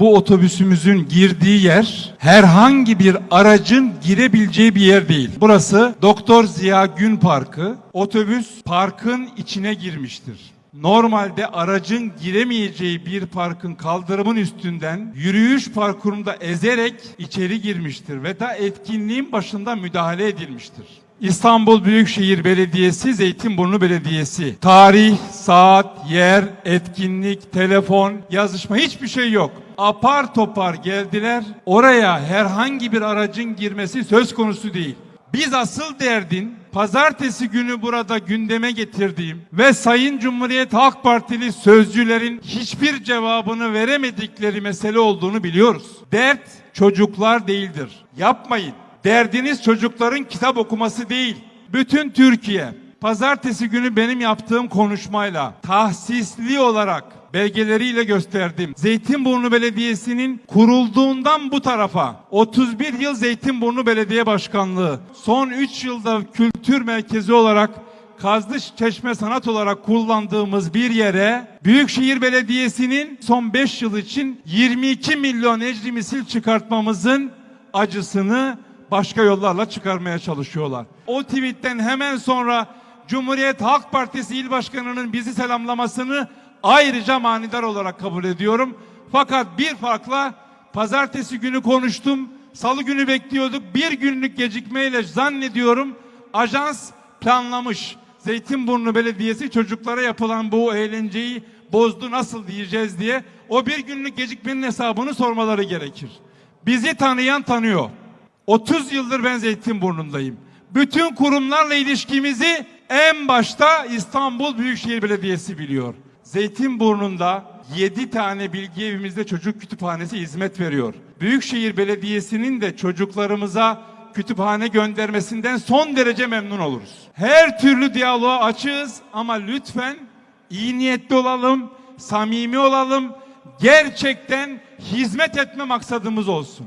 bu otobüsümüzün girdiği yer herhangi bir aracın girebileceği bir yer değil. Burası Doktor Ziya Gün Parkı. Otobüs parkın içine girmiştir. Normalde aracın giremeyeceği bir parkın kaldırımın üstünden yürüyüş parkurunda ezerek içeri girmiştir ve da etkinliğin başında müdahale edilmiştir. İstanbul Büyükşehir Belediyesi, Zeytinburnu Belediyesi. Tarih, saat, yer, etkinlik, telefon, yazışma hiçbir şey yok. Apar topar geldiler. Oraya herhangi bir aracın girmesi söz konusu değil. Biz asıl derdin pazartesi günü burada gündeme getirdiğim ve Sayın Cumhuriyet Halk Partili sözcülerin hiçbir cevabını veremedikleri mesele olduğunu biliyoruz. Dert çocuklar değildir. Yapmayın. Derdiniz çocukların kitap okuması değil. Bütün Türkiye pazartesi günü benim yaptığım konuşmayla tahsisli olarak belgeleriyle gösterdim. Zeytinburnu Belediyesi'nin kurulduğundan bu tarafa 31 yıl Zeytinburnu Belediye Başkanlığı, son 3 yılda kültür merkezi olarak Kazlı Çeşme Sanat olarak kullandığımız bir yere Büyükşehir Belediyesi'nin son 5 yıl için 22 milyon ecri misil çıkartmamızın acısını başka yollarla çıkarmaya çalışıyorlar. O tweetten hemen sonra Cumhuriyet Halk Partisi İl Başkanı'nın bizi selamlamasını ayrıca manidar olarak kabul ediyorum. Fakat bir farkla pazartesi günü konuştum. Salı günü bekliyorduk. Bir günlük gecikmeyle zannediyorum ajans planlamış. Zeytinburnu Belediyesi çocuklara yapılan bu eğlenceyi bozdu nasıl diyeceğiz diye o bir günlük gecikmenin hesabını sormaları gerekir. Bizi tanıyan tanıyor. 30 yıldır ben Zeytinburnu'ndayım. Bütün kurumlarla ilişkimizi en başta İstanbul Büyükşehir Belediyesi biliyor. Zeytinburnu'nda 7 tane bilgi evimizde çocuk kütüphanesi hizmet veriyor. Büyükşehir Belediyesi'nin de çocuklarımıza kütüphane göndermesinden son derece memnun oluruz. Her türlü diyaloğa açığız ama lütfen iyi niyetli olalım, samimi olalım, gerçekten hizmet etme maksadımız olsun.